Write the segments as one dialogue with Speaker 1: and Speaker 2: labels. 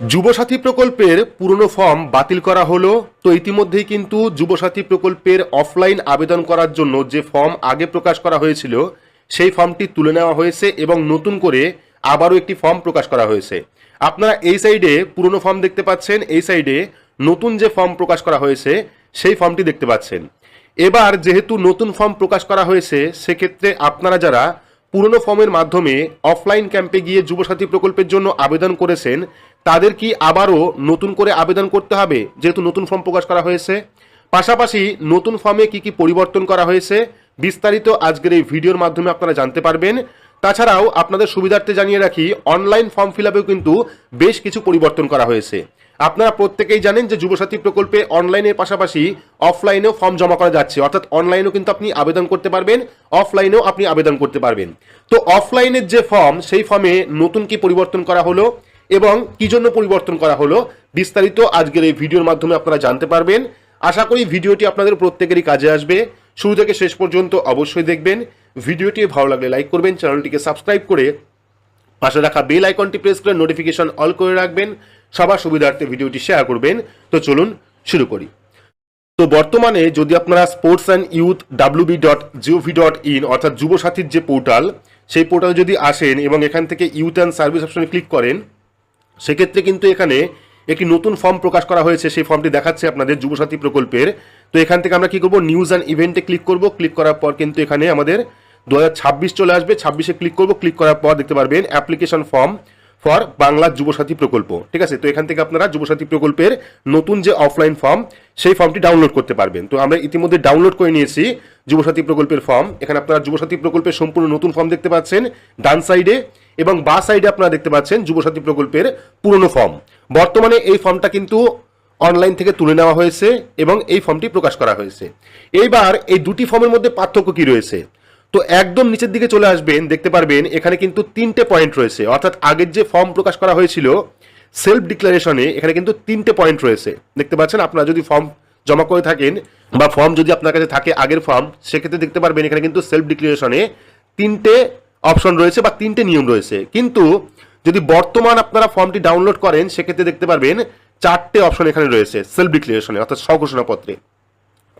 Speaker 1: যুবসাথী প্রকল্পের পুরনো ফর্ম বাতিল করা হলো, তো ইতিমধ্যেই কিন্তু যুবসাথী প্রকল্পের অফলাইন আবেদন করার জন্য যে ফর্ম আগে প্রকাশ করা হয়েছিল, সেই ফর্মটি তুলে নেওয়া হয়েছে এবং নতুন করে আবারও একটি ফর্ম প্রকাশ করা হয়েছে। আপনারা এই সাইডে পুরনো ফর্ম দেখতে পাচ্ছেন, এই সাইডে নতুন যে ফর্ম প্রকাশ করা হয়েছে, সেই ফর্মটি দেখতে পাচ্ছেন। এবার যেহেতু নতুন ফর্ম প্রকাশ করা হয়েছে, সেক্ষেত্রে আপনারা যারা পুরনো ফর্মের মাধ্যমে অফলাইন ক্যাম্পে গিয়ে যুবসাথী প্রকল্পের জন্য আবেদন করেছেন তাদের কি আবারও নতুন করে আবেদন করতে হবে? যেহেতু নতুন ফর্ম প্রকাশ করা হয়েছে। পাশাপাশি নতুন ফর্মে কি কি পরিবর্তন করা হয়েছে? বিস্তারিত আজকের এই ভিডিওর মাধ্যমে আপনারা জানতে পারবেন। তাছাড়াও আপনাদের সুবিধার্থে জানিয়ে রাখি অনলাইন ফর্ম ফিল আপেও কিন্তু বেশ কিছু পরিবর্তন করা হয়েছে। আপনারা প্রত্যেকেই জানেন যে যুবসাথী প্রকল্পে অনলাইনের পাশাপাশি অফলাইনেও ফর্ম জমা করা যাচ্ছে। অর্থাৎ অনলাইনেও কিন্তু আপনি আবেদন করতে পারবেন অফলাইনেও আপনি আবেদন করতে পারবেন। তো অফলাইনের যে ফর্ম সেই ফর্মে নতুন কি পরিবর্তন করা হলো? এবং কি জন্য পরিবর্তন করা হলো বিস্তারিত আজকের এই ভিডিওর মাধ্যমে আপনারা জানতে পারবেন। আশা করি ভিডিওটি আপনাদের প্রত্যেকেরই কাজে আসবে। শুরু থেকে শেষ পর্যন্ত অবশ্যই দেখবেন। ভিডিওটি ভালো লাগলে লাইক করবেন, চ্যানেলটিকে সাবস্ক্রাইব করে পাশে রাখা বেল আইকনটি প্রেস করে নোটিফিকেশন অল করে রাখবেন। সবার সুবিধার্থে ভিডিওটি শেয়ার করবেন। তো চলুন শুরু করি। তো বর্তমানে যদি আপনারা sports and youth WB dot gov dot in অর্থাৎ যুবসাথীর যে পোর্টাল সেই পোর্টাল যদি আসেন এবং এখান থেকে ইউথ অ্যান্ড সার্ভিস অপশনে ক্লিক করেন সেক্ষেত্রে কিন্তু এখানে একটি নতুন ফর্ম প্রকাশ করা হয়েছে। সেই ফর্মটি দেখাচ্ছে আপনাদের যুবসাথী প্রকল্পের। তো এখান থেকে আমরা কি করব? নিউজ অ্যান্ড ইভেন্টে ক্লিক করব। ক্লিক করার পর কিন্তু এখানে আমাদের দু হাজার ছাব্বিশ চলে আসবে। ছাব্বিশে ক্লিক করব। ক্লিক করার পর দেখতে পারবেন application form for Bangla Yubasathi প্রকল্প। ঠিক আছে? তো এখান থেকে আপনারা যুবসাথী প্রকল্পের নতুন যে অফলাইন ফর্ম সেই ফর্মটি ডাউনলোড করতে পারবেন। তো আমরা ইতিমধ্যে ডাউনলোড করে নিয়েছি যুবসাথী প্রকল্পের ফর্ম এখানে আপনারা যুবসাথী প্রকল্পের সম্পূর্ণ নতুন ফর্ম দেখতে পাচ্ছেন। ডান সাইডে এবং বা সাইডে আপনারা দেখতে পাচ্ছেন যুবসাথী প্রকল্পের পুরনো ফর্ম বর্তমানে এই ফর্মটা কিন্তু অনলাইন থেকে তুলে নেওয়া হয়েছে এবং এই ফর্মটি প্রকাশ করা হয়েছে। এইবার এই দুটি ফর্মের মধ্যে পার্থক্য কি রয়েছে? তো একদম নিচের দিকে চলে আসবেন, দেখতে পারবেন এখানে কিন্তু তিনটে পয়েন্ট রয়েছে। অর্থাৎ আগের যে ফর্ম প্রকাশ করা হয়েছিল সেলফ ডিক্লারেশনে এখানে কিন্তু তিনটে পয়েন্ট রয়েছে। দেখতে পাচ্ছেন, আপনারা যদি ফর্ম জমা করে থাকেন বা ফর্ম যদি আপনার কাছে থাকে আগের ফর্ম সেক্ষেত্রে দেখতে পারবেন এখানে কিন্তু সেলফ ডিক্লারেশনে তিনটে অপশন রয়েছে বা তিনটে নিয়ম রয়েছে। কিন্তু যদি বর্তমান আপনারা ফর্মটি ডাউনলোড করেন, সেক্ষেত্রে দেখতে পারবেন চারটে অপশন এখানে রয়েছে সেলফ ডিক্লারেশনে অর্থাৎ স্বঘোষণাপত্রে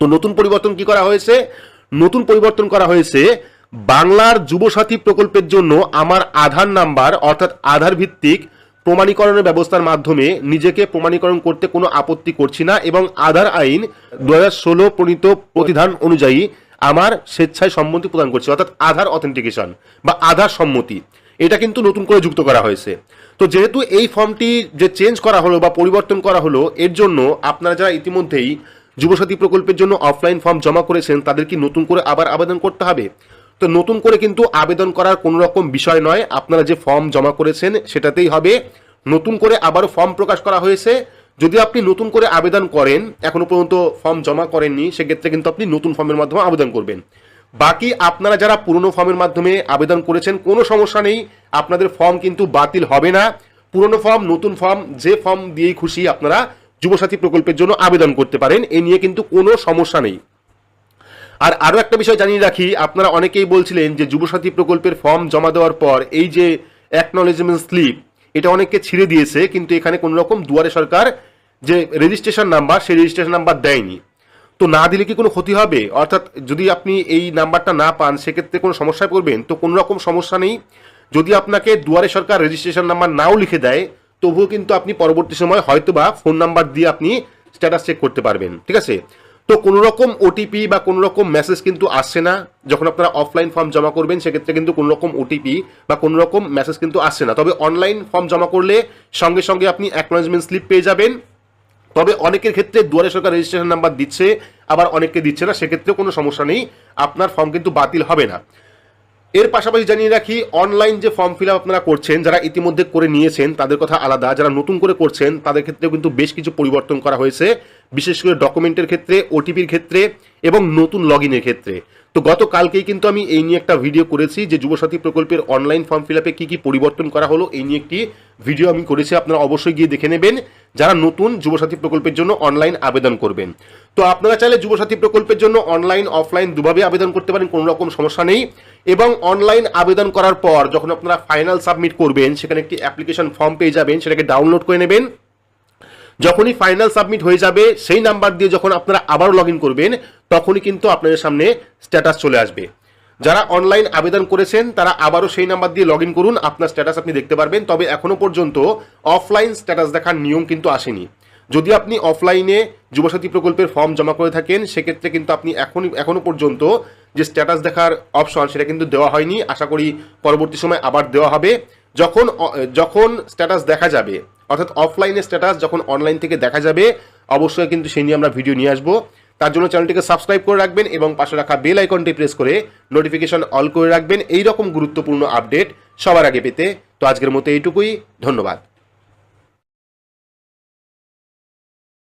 Speaker 1: তো নতুন পরিবর্তন কি করা হয়েছে? নতুন পরিবর্তন করা হয়েছে বাংলার যুবসাথী প্রকল্পের জন্য আমার আধার নাম্বার, অর্থাৎ আধার ভিত্তিক প্রমাণীকরণের ব্যবস্থার মাধ্যমে নিজেকে প্রমাণীকরণ করতে কোনো আপত্তি করছি না এবং আধার আইন দু হাজার ষোলো প্রণীত প্রতিধান অনুযায়ী আমার স্বেচ্ছায় সম্মতি প্রদান করছি, অর্থাৎ আধার অথেন্টিকেশন বা আধার সম্মতি। এটা কিন্তু নতুন করে যুক্ত করা হয়েছে। তো যেহেতু এই ফর্মটি যে চেঞ্জ করা হলো বা পরিবর্তন করা হলো, এর জন্য আপনারা যারা ইতিমধ্যেই যুবসাথী প্রকল্পের জন্য অফলাইন ফর্ম জমা করেছেন, তাদের কি নতুন করে আবার আবেদন করতে হবে? তো নতুন করে কিন্তু আবেদন করার কোনো রকম বিষয় নয়, আপনারা যে ফর্ম জমা করেছেন সেটাতেই হবে। নতুন করে আবারও ফর্ম প্রকাশ করা হয়েছে। যদি আপনি নতুন করে আবেদন করেন, এখনও পর্যন্ত ফর্ম জমা করেননি, সেক্ষেত্রে কিন্তু আপনি নতুন ফর্মের মাধ্যমে আবেদন করবেন। বাকি আপনারা যারা পুরনো ফর্মের মাধ্যমে আবেদন করেছেন, কোনো সমস্যা নেই, আপনাদের ফর্ম কিন্তু বাতিল হবে না। পুরনো ফর্ম, নতুন ফর্ম, যে ফর্ম দিয়েই খুশি আপনারা যুবসাথী প্রকল্পের জন্য আবেদন করতে পারেন, এ নিয়ে কিন্তু কোনো সমস্যা নেই। আর আরও একটা বিষয় জানিয়ে রাখি, আপনারা অনেকেই বলছিলেন যে যুবসাথী প্রকল্পের ফর্ম জমা দেওয়ার পর এই যে অ্যাকনোলেজমেন্ট স্লিপ এটা অনেককে ছিঁড়ে দিয়েছে, কিন্তু এখানে কোনো রকম দুয়ারে সরকার যে রেজিস্ট্রেশন নাম্বার সেই রেজিস্ট্রেশন নাম্বার দেয়নি। তো না দিলে কি কোনো ক্ষতি হবে? অর্থাৎ যদি আপনি এই নাম্বারটা না পান, সেক্ষেত্রে কোনো সমস্যায় পড়বেন? তো কোনো রকম সমস্যা নেই। যদি আপনাকে দুয়ারে সরকার রেজিস্ট্রেশন নাম্বার নাও লিখে দেয়, তবুও কিন্তু আপনি পরবর্তী সময় হয়তো বা ফোন নাম্বার দিয়ে আপনি স্ট্যাটাস চেক করতে পারবেন। ঠিক আছে? তো কোনো রকম ওটিপি বা কোনো রকম মেসেজ কিন্তু আসছে না। যখন আপনারা অফলাইন ফর্ম জমা করবেন, সেক্ষেত্রে কিন্তু কোনো রকম ওটিপি বা কোনো রকম মেসেজ কিন্তু আসছে না। তবে অনলাইন ফর্ম জমা করলে সঙ্গে সঙ্গে আপনি অ্যাকনোলেজমেন্ট স্লিপ পেয়ে যাবেন। তবে অনেকের ক্ষেত্রে দুয়ারে সরকার রেজিস্ট্রেশন নাম্বার দিচ্ছে, আবার অনেককে দিচ্ছে না সেক্ষেত্রে কোনো সমস্যা নেই, আপনার ফর্ম কিন্তু বাতিল হবে না। এর পাশাপাশি জানিয়ে রাখি অনলাইন যে ফর্ম ফিল আপনারা করছেন, যারা ইতিমধ্যে করে নিয়েছেন, তাদের কথা আলাদা, যারা নতুন করে করছেন, তাদের ক্ষেত্রেও কিন্তু বেশ কিছু পরিবর্তন করা হয়েছে, বিশেষ করে ডকুমেন্টের ক্ষেত্রে ওটিপির ক্ষেত্রে এবং নতুন লগ ক্ষেত্রে। তো গতকালকেই কিন্তু আমি এই নিয়ে একটা ভিডিও করেছি, যে যুবসাথী প্রকল্পের অনলাইন ফর্ম ফিল আপে কী কী পরিবর্তন করা হলো, এই নিয়ে একটি ভিডিও আমি করেছি, আপনারা অবশ্যই গিয়ে দেখে নেবেন। যারা নতুন যুবসাথী প্রকল্পের জন্য অনলাইন আবেদন করবেন। তো আপনারা চাইলে যুবসাথী প্রকল্পের জন্য অনলাইন অফলাইন দুভাবে আবেদন করতে পারেন, কোনো রকম সমস্যা নেই। এবং অনলাইন আবেদন করার পর যখন আপনারা ফাইনাল সাবমিট করবেন, সেখানে একটি অ্যাপ্লিকেশন ফর্ম পেয়ে যাবেন, সেটাকে ডাউনলোড করে নেবেন। যখনই ফাইনাল সাবমিট হয়ে যাবে, সেই নাম্বার দিয়ে যখন আপনারা আবারও লগ করবেন, তখনই কিন্তু আপনাদের সামনে স্ট্যাটাস চলে আসবে। যারা অনলাইন আবেদন করেছেন, তারা আবারও সেই নাম্বার দিয়ে লগ করুন। আপনার স্ট্যাটাস আপনি দেখতে পারবেন। তবে এখনও পর্যন্ত অফলাইন স্ট্যাটাস দেখার নিয়ম কিন্তু আসেনি। যদি আপনি অফলাইনে যুবসাথী প্রকল্পের ফর্ম জমা করে থাকেন, সেক্ষেত্রে কিন্তু আপনি এখনও পর্যন্ত যে স্ট্যাটাস দেখার অপশন সেটা কিন্তু দেওয়া হয়নি। আশা করি পরবর্তী সময় আবার দেওয়া হবে। যখন যখন স্ট্যাটাস দেখা যাবে, অর্থাৎ অফলাইনে স্ট্যাটাস যখন অনলাইন থেকে দেখা যাবে, অবশ্যই কিন্তু সেই নিয়ে আমরা ভিডিও নিয়ে আসব। তার জন্য চ্যানেলটিকে সাবস্ক্রাইব করে রাখবেন এবং পাশে রাখা বেল আইকনটি প্রেস করে নোটিফিকেশন অল করে রাখবেন। এই রকম গুরুত্বপূর্ণ আপডেট সবার আগে পেতে। তো আজকের মতো এইটুকুই। ধন্যবাদ।